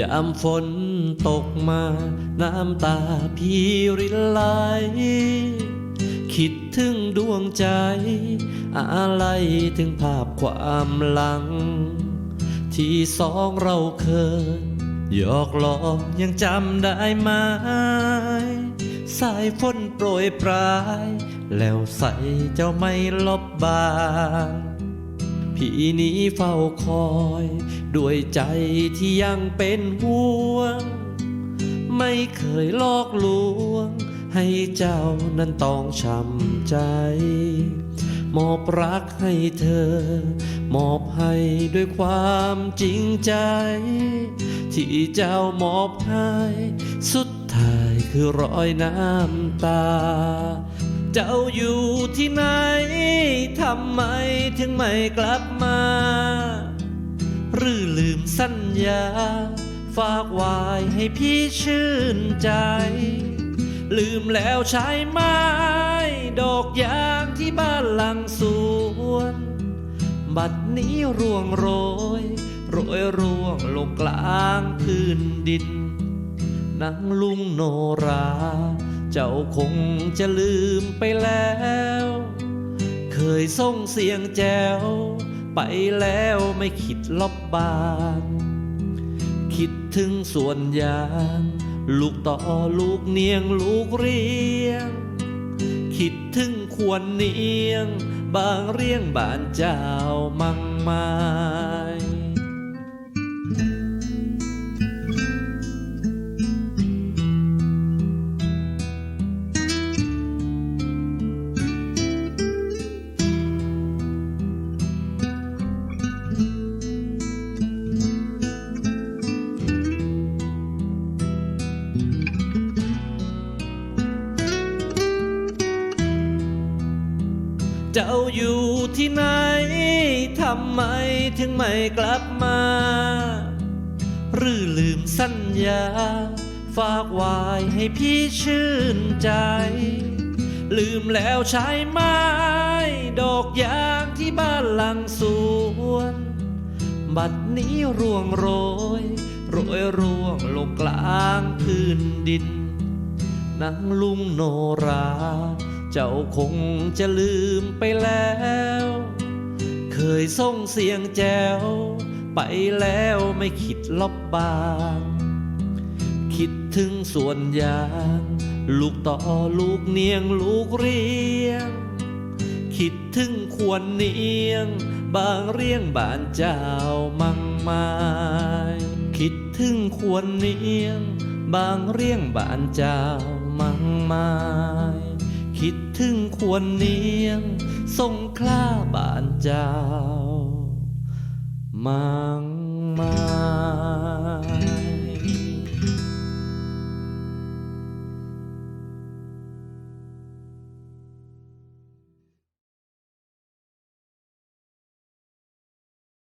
ยามฝนตกมา น้ำตาพี่รินไหล คิดถึงดวงใจ อะไรถึงภาพความหลัง ที่สองเราเคยหยอกล้อยังจำได้ไหมสายฝนโปรยปลาย แล้วใส่เจ้าไม่ลบบาง พี่นี้เฝ้าคอย ด้วยใจที่ยังเป็นห่วง ไม่เคยลอกลวง ให้เจ้านั้นต้องช้ำใจ มอบรักให้เธอ มอบให้ด้วยความจริงใจ ที่เจ้ามอบให้สุดท้ายคือรอยน้ำตา เจ้าอยู่ที่ไหนำไมถึงไม่กลับมา หรือลืมสัญญา ฝากไว้ให้พี่ชื่นใจ ลืมแล้วใช่ไหมดอกยางที่บ้านหลังสวน บัดนี้ร่วงโรย โรยร่วงลงกลางพื้นดินนางลุงโนรา เจ้าคงจะลืมไปแล้ว ยส่งเสียงแจวไปแล้วไม่คิดลบบาน คิดถึงส่วนยางลูกต่อลูกเนียงลูกเรียง คิดถึงควรเนียง บางเรียงบานเจ้ามั่งไม จ้าอยู่ที่ไหน ทำไมถึงไม่กลับมา หรือลืมสัญญา ฝากไว้ให้พี่ชื่นใจ ลืมแล้วใช่ไหมดอกยางที่บ้านหลังสวน บัดนี้ร่วงโรย โรยร่วงลงกลางพื้นดินนางลุงโนรา จ้าคงจะลืมไปแล้ว เคยส่งเสียงแจวไปแล้วไม่คิดลบบาง คิดถึงส่วนยาง ลูกต่อลูกเนียงลูกเรียง คิดถึงควรเนียง บางเรียงบ้านเจ้ามั่งไมายคิดถึงควรเนียง บางเรียงบ้านเจ้ามั่งไมาย คิดถึงควรเนียงสงคลาบ้านเจ้า มั่งมา